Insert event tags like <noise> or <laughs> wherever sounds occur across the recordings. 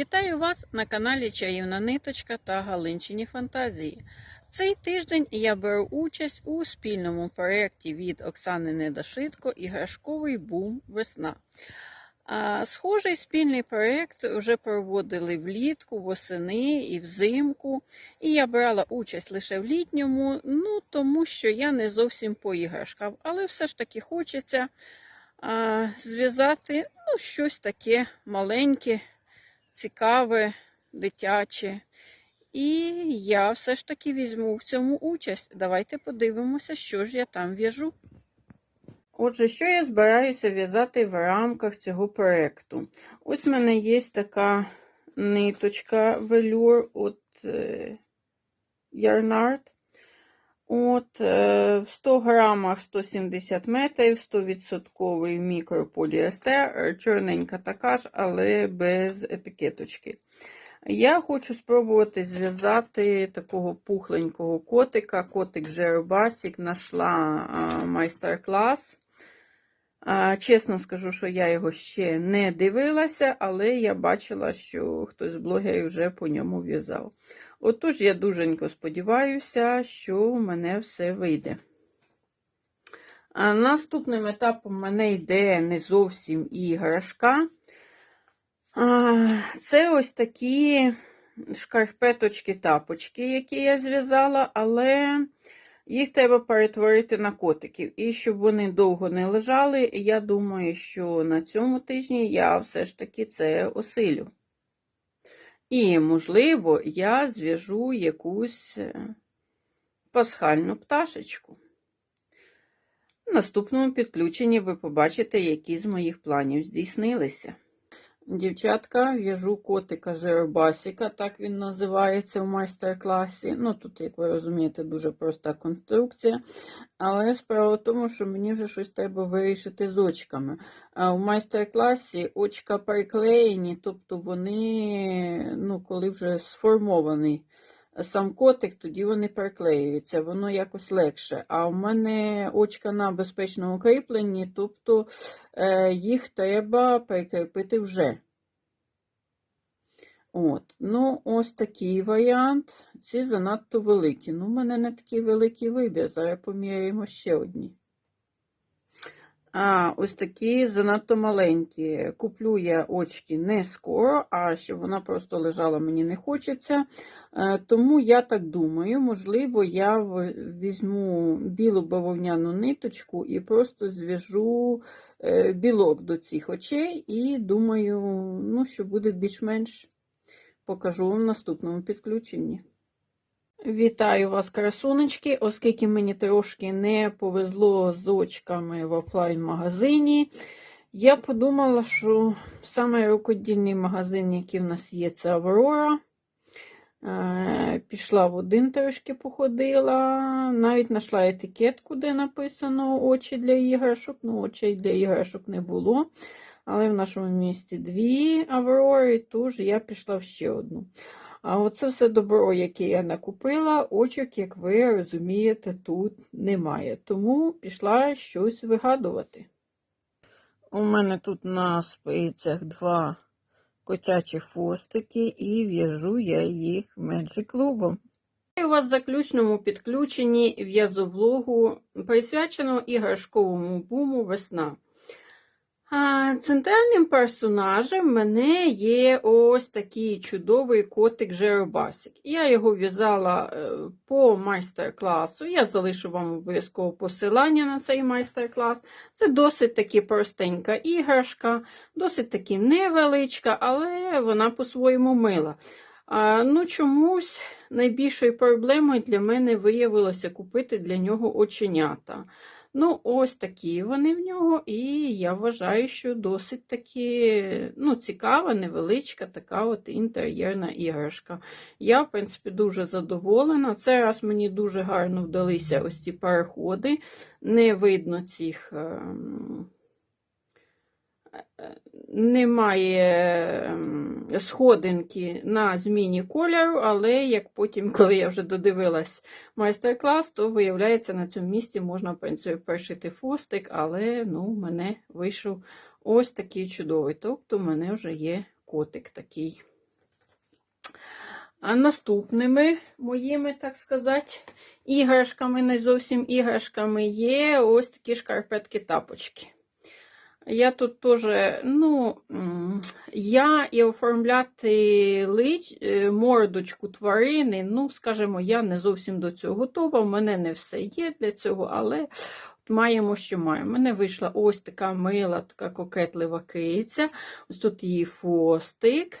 Вітаю вас на каналі Чаївна Ниточка та Галинчині Фантазії. Цей тиждень я беру участь у спільному проєкті від Оксани Недашитко Іграшковий бум Весна. Схожий спільний проєкт вже проводили влітку, восени і взимку. І я брала участь лише в літньому, ну тому що я не зовсім по іграшкам, але все ж таки хочеться зв'язати ну, щось таке маленьке, цікаве, дитяче. І я все ж таки візьму в цьому участь. Давайте подивимося, що ж я там в'яжу. Отже, що я збираюся в'язати в рамках цього проєкту? Ось в мене є така ниточка велюр от е, Yarnart. От, е, в 100 грамах 170 метрів, 100% мікрополіестер, е, чорненька така ж, але без етикеточки. Я хочу спробувати зв'язати такого пухленького котика. Котик Жербасік знайшла майстер-клас. Чесно скажу, що я його ще не дивилася, але я бачила, що хтось з блогерів вже по ньому в'язав. Отож, я дуженько сподіваюся, що у мене все вийде. А Наступним етапом в мене йде не зовсім іграшка. Це ось такі шкарпеточки-тапочки, які я зв'язала, але їх треба перетворити на котиків. І щоб вони довго не лежали, я думаю, що на цьому тижні я все ж таки це осилю. І, можливо, я зв'яжу якусь е, пасхальну пташечку. В наступному підключенні ви побачите, які з моїх планів здійснилися. Дівчатка, в'яжу котика Жербасіка, так він називається в майстер-класі. Ну, тут, як ви розумієте, дуже проста конструкція. Але справа в тому, що мені вже щось треба вирішити з очками. А в майстер-класі очка приклеєні, тобто вони, ну, коли вже сформований сам котик, тоді вони приклеюються, воно якось легше. А в мене очка на безпечному кріпленні, тобто е, їх треба прикріпити вже. От, ну, ось такий варіант. Ці занадто великі. Ну, в мене не такий великий вибір. Зараз поміряємо ще одні. А, ось такі занадто маленькі. Куплю я очки не скоро, а щоб вона просто лежала, мені не хочеться. Е, Тому я так думаю, можливо, я візьму білу бавовняну ниточку і просто зв'яжу е, білок до цих очей, і думаю, ну, що буде більш-менш покажу в наступному підключенні. Вітаю вас, красунечки, оскільки мені трошки не повезло з очками в офлайн-магазині, я подумала, що саме рукодільний магазин, який в нас є, це Аврора. Е, Пішла в один трошки походила, навіть знайшла етикетку, де написано очі для іграшок. Ну, очей для іграшок не було. Але в нашому місті дві Аврори, тож я пішла в ще одну. А оце все добро, яке я накупила, очок, як ви розумієте, тут немає. Тому пішла щось вигадувати. У мене тут на спицях два котячі фостики, і в'яжу я їх Magic клубом. У вас в заключному підключенні в'язовлогу, присвячено іграшковому буму весна. Центральним персонажем в мене є ось такий чудовий котик Жеребасик. Я його в'язала е, по майстер-класу. Я залишу вам обов'язково посилання на цей майстер-клас. Це досить таки простенька іграшка, досить таки невеличка, але вона по-своєму мила. Ну, чомусь найбільшою проблемою для мене виявилося купити для нього оченята. Ну, ось такі вони в нього, і я вважаю, що досить таки ну, цікава, невеличка така от інтер'єрна іграшка. Я, в принципі, дуже задоволена. Це раз мені дуже гарно вдалися ось ці переходи. Не видно цих. Ем, немає ем, сходинки на зміні кольору, але як потім, <laughs> коли я вже додивилась майстер-клас, то виявляється, на цьому місці можна, в принципі, першити фостик, але ну, в мене вийшов ось такий чудовий. Тобто, в мене вже є котик такий А наступними моїми, так сказати, іграшками, не зовсім іграшками, є ось такі шкарпетки-тапочки. Я тут теж, ну, я і оформляти лич, е, мордочку тварини, ну, скажімо, я не зовсім до цього готова. У мене не все є для цього, але от маємо, що маємо. У мене вийшла ось така мила, така кокетлива киця. Ось тут її хвостик.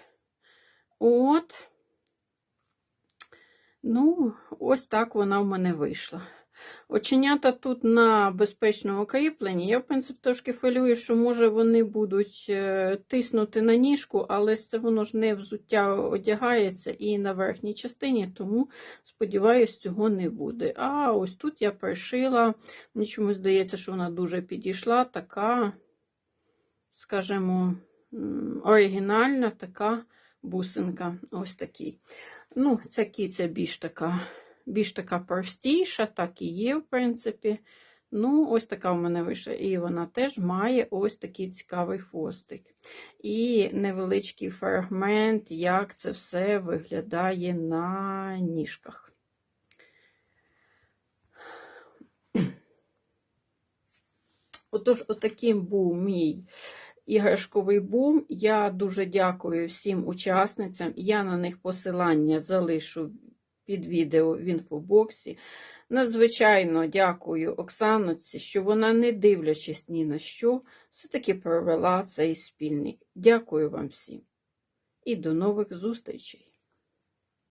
От. Ну, ось так вона в мене вийшла. Оченята тут на безпечному кріпленні. Я, в принципі, трошки хвилюю, що може вони будуть е, тиснути на ніжку, але це воно ж не взуття одягається і на верхній частині, тому, сподіваюсь, цього не буде. А ось тут я пришила, мені чомусь здається, що вона дуже підійшла, така, скажімо, оригінальна така бусинка. Ось такий. Ну, ця кіця більш така більш така простіша, так і є, в принципі. Ну, ось така в мене вийшла. І вона теж має ось такий цікавий хвостик. І невеличкий фрагмент, як це все виглядає на ніжках. Отож, отаким був мій іграшковий бум. Я дуже дякую всім учасницям. Я на них посилання залишу під відео в інфобоксі. Надзвичайно дякую Оксаноці, що вона, не дивлячись ні на що, все-таки провела цей спільник. Дякую вам всім і до нових зустрічей!